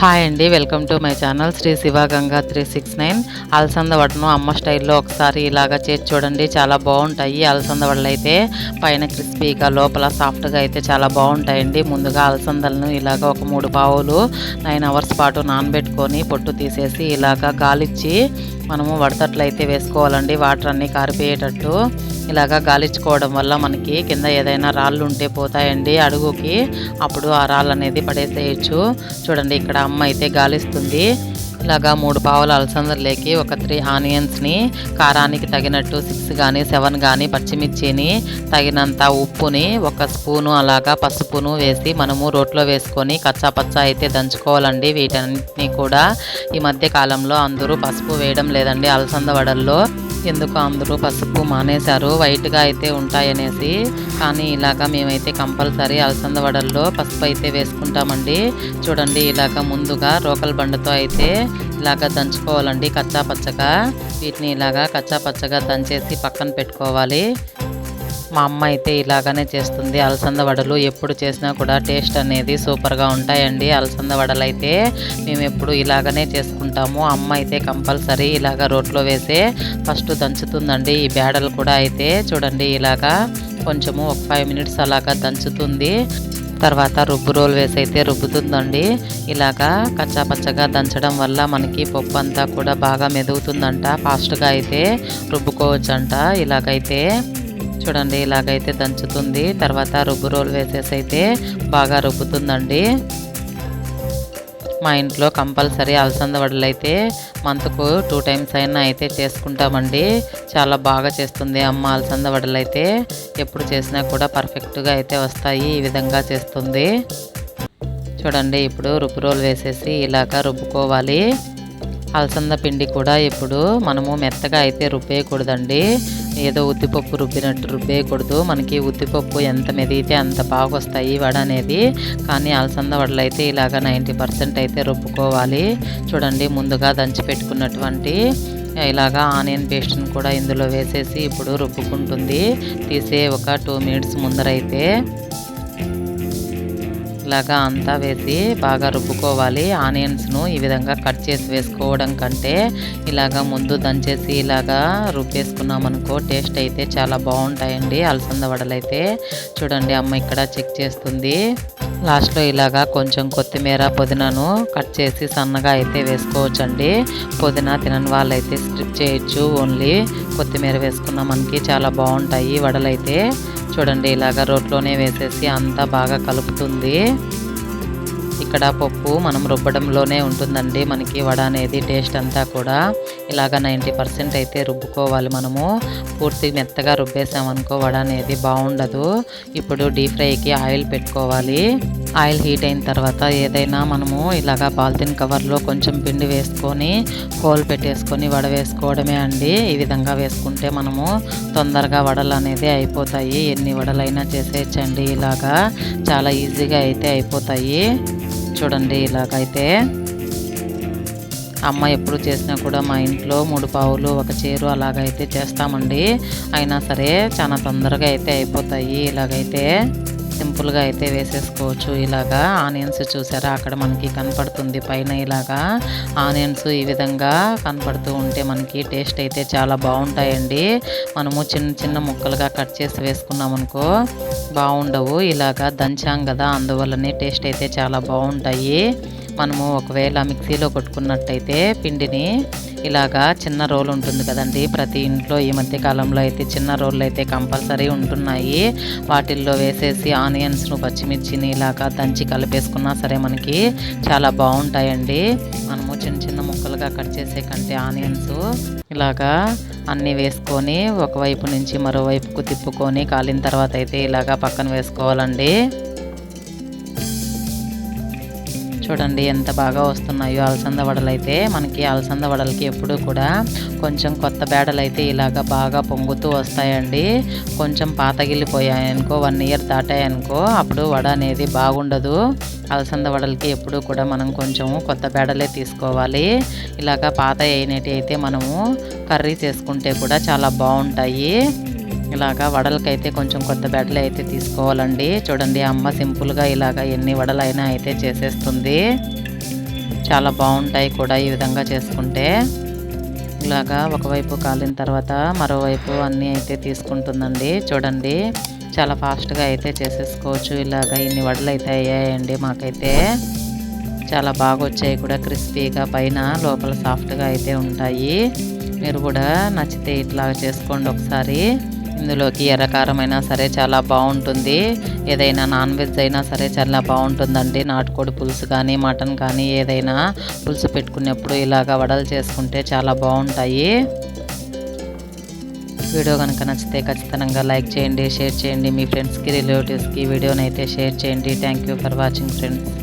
Hi అండి welcome to my channel Shri Shiva Ganga three six nine అలసంద వడను అమ్మ స్టైల్లో ఒకసారి ఇలాగా చేసి చూడండి చాలా బాగుంటాయి అలసంద వడలు అయితే. పైన క్రిస్పీగా లోపల సాఫ్ట్గా అయితే చాలా బాగుంటాయండి. ముందుగా అలసందలను ఇలాగ ఒక మూడు పావులు నైన్ అవర్స్ పాటు నానబెట్టుకొని పొట్టు తీసేసి ఇలాగ గాలిచ్చి మనము వడతట్లు అయితే వేసుకోవాలండి. వాటర్ అన్నీ కారిపోయేటట్టు. ఇలాగా గాలించుకోవడం వల్ల మనకి కింద ఏదైనా రాళ్ళు ఉంటే పోతాయండి అడుగుకి. అప్పుడు ఆ రాళ్ళు అనేది పడేసేయచ్చు. చూడండి ఇక్కడ అమ్మ అయితే గాలిస్తుంది. ఇలాగా మూడు పావుల అలసందర్లేకి ఒక త్రీ ఆనియన్స్ని కారానికి తగినట్టు సిక్స్ కానీ సెవెన్ కానీ పచ్చిమిర్చిని తగినంత ఉప్పుని ఒక స్పూను అలాగా పసుపును వేసి మనము రోట్లో వేసుకొని కచ్చా పచ్చా అయితే దంచుకోవాలండి వీటన్నిటినీ కూడా. ఈ మధ్య కాలంలో అందరూ పసుపు వేయడం లేదండి అలసంద వడల్లో. ఎందుకు అందరూ పసుపు మానేశారు? వైట్గా అయితే ఉంటాయనేసి. కానీ ఇలాగ మేమైతే కంపల్సరీ అలసంద వడల్లో పసుపు అయితే వేసుకుంటామండి. చూడండి ఇలాగ ముందుగా రోకల్ బండతో అయితే ఇలాగ దంచుకోవాలండి కచ్చా పచ్చగా. వీటిని ఇలాగా కచ్చా పచ్చగా దంచేసి పక్కన పెట్టుకోవాలి. మా అమ్మ అయితే ఇలాగనే చేస్తుంది. అలసంద వడలు ఎప్పుడు చేసినా కూడా టేస్ట్ అనేది సూపర్గా ఉంటాయండి. అలసంద వడలు అయితే మేము ఎప్పుడు ఇలాగనే చేసుకుంటాము. అమ్మ అయితే కంపల్సరీ ఇలాగ రోట్లో వేసే ఫస్ట్ దంచుతుందండి. ఈ బేడలు కూడా అయితే చూడండి ఇలాగా కొంచెము ఒక ఫైవ్ మినిట్స్ అలాగా దంచుతుంది. తర్వాత రుబ్బు రోల్ వేసి అయితే రుబ్బుతుందండి. ఇలాగా కచ్చాపచ్చగా దంచడం వల్ల మనకి పప్పు అంతా కూడా బాగా మెదుగుతుందంట. ఫాస్ట్గా అయితే రుబ్బుకోవచ్చంట. ఇలాగైతే చూడండి ఇలాగైతే దంచుతుంది. తర్వాత రుబ్బు రోల్ వేసేసి అయితే బాగా రుబ్బుతుందండి. మా ఇంట్లో కంపల్సరీ అలసంద వడలు అయితే మంత్కు టూ టైమ్స్ అయినా అయితే చేసుకుంటామండి. చాలా బాగా చేస్తుంది అమ్మ అలసంద వడలు అయితే ఎప్పుడు చేసినా కూడా పర్ఫెక్ట్గా అయితే వస్తాయి ఈ విధంగా చేస్తుంది. చూడండి ఇప్పుడు రుబ్బు రోల్ వేసేసి ఇలాగ రుబ్బుకోవాలి. అలసంద పిండి కూడా ఇప్పుడు మనము మెత్తగా అయితే రుబ్బేయకూడదండి. ఏదో ఉద్దిపప్పు రుబ్బినట్టు రుబ్బేయకూడదు. మనకి ఉద్దిపప్పు ఎంత మెదిగితే అంత బాగా వస్తాయి వడ అనేది. కానీ అలసంద వడలు అయితే ఇలాగ నైంటీ పర్సెంట్ అయితే రుబ్బుకోవాలి. చూడండి ముందుగా దంచి పెట్టుకున్నటువంటి ఇలాగా ఆనియన్ పేస్ట్ని కూడా ఇందులో వేసేసి ఇప్పుడు రుబ్బుకుంటుంది. తీసే ఒక టూ మినిట్స్ ముందరైతే. ఇలాగా అంతా వేసి బాగా రుబ్బుకోవాలి. ఆనియన్స్ను ఈ విధంగా కట్ చేసి వేసుకోవడం కంటే ఇలాగా ముందు దంచేసి ఇలాగా రుబ్బేసుకున్నామనుకో టేస్ట్ అయితే చాలా బాగుంటాయండి. అలసంద వడలు అయితే చూడండి అమ్మ ఇక్కడ చెక్ చేస్తుంది. లాస్ట్లో ఇలాగా కొంచెం కొత్తిమీర పుదీనాను కట్ చేసి సన్నగా అయితే వేసుకోవచ్చండి. పుదీనా తినని వాళ్ళైతే స్ట్రిప్ చేయొచ్చు. ఓన్లీ కొత్తిమీర వేసుకున్న మనకి చాలా బాగుంటాయి. వడలైతే చూడండి ఇలాగ రోట్లోనే వేసేసి అంతా బాగా కలుపుతుంది. ఇక్కడ పప్పు మనం రుబ్బడంలోనే ఉంటుందండి మనకి వడ అనేది టేస్ట్ అంతా కూడా. ఇలాగ నైంటీ పర్సెంట్ అయితే రుబ్బుకోవాలి మనము. పూర్తి మెత్తగా రుబ్బేసామనుకో వడ అనేది బాగుండదు. ఇప్పుడు డీప్ ఫ్రైకి ఆయిల్ పెట్టుకోవాలి. ఆయిల్ హీట్ అయిన తర్వాత ఏదైనా మనము ఇలాగ పాలిథిన్ కవర్లో కొంచెం పిండి వేసుకొని కోల్ పెట్టేసుకొని వడ వేసుకోవడమే అండి. ఈ విధంగా వేసుకుంటే మనము తొందరగా వడలు అనేది అయిపోతాయి. ఎన్ని వడలైనా చేసేయచ్చండి ఇలాగా. చాలా ఈజీగా అయితే అయిపోతాయి. చూడండి ఇలాగైతే. అమ్మ ఎప్పుడు చేసినా కూడా మా ఇంట్లో మూడు పావులు ఒక చీరు అలాగైతే చేస్తామండి. అయినా సరే చాలా తొందరగా అయితే అయిపోతాయి. ఇలాగైతే సింపుల్గా అయితే వేసేసుకోవచ్చు. ఇలాగా ఆనియన్స్ చూసారా? అక్కడ మనకి కనపడుతుంది. పైన ఇలాగా ఆనియన్స్ ఈ విధంగా కనపడుతూ ఉంటే మనకి టేస్ట్ అయితే చాలా బాగుంటాయండి. మనము చిన్న చిన్న ముక్కలుగా కట్ చేసి వేసుకున్నాం అనుకో బాగుండవు. ఇలాగా దంచాం కదా అందువల్లనే టేస్ట్ అయితే చాలా బాగుంటాయి. మనము ఒకవేళ మిక్సీలో కొట్టుకున్నట్టయితే పిండిని ఇలాగా చిన్న రోల్ ఉంటుంది కదండి. ప్రతి ఇంట్లో ఈ మధ్య కాలంలో అయితే చిన్న రోళ్ళు అయితే కంపల్సరీ ఉంటున్నాయి. వాటిల్లో వేసేసి ఆనియన్స్ను పచ్చిమిర్చిని ఇలాగా దంచి కలిపేసుకున్నా సరే మనకి చాలా బాగుంటాయండి. మనము చిన్న చిన్న ముక్కలుగా కట్ చేసే కంటే ఆనియన్స్ ఇలాగా అన్నీ వేసుకొని ఒకవైపు నుంచి మరోవైపుకు తిప్పుకొని కాలిన తర్వాత అయితే ఇలాగా పక్కన వేసుకోవాలండి. చూడండి ఎంత బాగా వస్తున్నాయో అలసంద వడలు అయితే మనకి అలసంద వడలకి ఎప్పుడు కూడా కొంచెం కొత్త బేడలు అయితే ఇలాగ బాగా పొంగుతూ వస్తాయండి. కొంచెం పాతగిల్లిపోయాయనుకో వన్ ఇయర్ దాటాయనుకో అప్పుడు వడ అనేది బాగుండదు. అలసంద వడలకి ఎప్పుడు కూడా మనం కొంచెం కొత్త బేడలే తీసుకోవాలి. ఇలాగ పాత అయినట్టు అయితే మనము కర్రీ చేసుకుంటే కూడా చాలా బాగుంటాయి. ఇలాగా వడలకైతే కొంచెం కొత్త బెడ్లు అయితే తీసుకోవాలండి. చూడండి అమ్మ సింపుల్గా ఇలాగా ఎన్ని వడలైనా అయితే చేసేస్తుంది. చాలా బాగుంటాయి కూడా ఈ విధంగా చేసుకుంటే. ఇలాగా ఒకవైపు కాలిన తర్వాత మరోవైపు అన్నీ అయితే తీసుకుంటుందండి. చూడండి చాలా ఫాస్ట్గా అయితే చేసేసుకోవచ్చు. ఇలాగ ఇన్ని వడలు అయితే అయ్యాయండి మాకైతే. చాలా బాగా వచ్చాయి కూడా క్రిస్పీగా పైన లోపల సాఫ్ట్గా అయితే ఉంటాయి. మీరు కూడా నచ్చితే ఇట్లా చేసుకోండి ఒకసారి. ఇందులోకి ఎర్రకారం సరే చాలా బాగుంటుంది. ఏదైనా నాన్ వెజ్ అయినా సరే చాలా బాగుంటుందండి. నాటుకోడి పులుసు కానీ మటన్ కానీ ఏదైనా పులుసు పెట్టుకునేప్పుడు ఇలాగ వడలు చేసుకుంటే చాలా బాగుంటాయి. వీడియో కనుక నచ్చితే ఖచ్చితంగా లైక్ చేయండి షేర్ చేయండి. మీ ఫ్రెండ్స్కి రిలేటివ్స్కి వీడియోని అయితే షేర్ చేయండి. Thank you for watching friends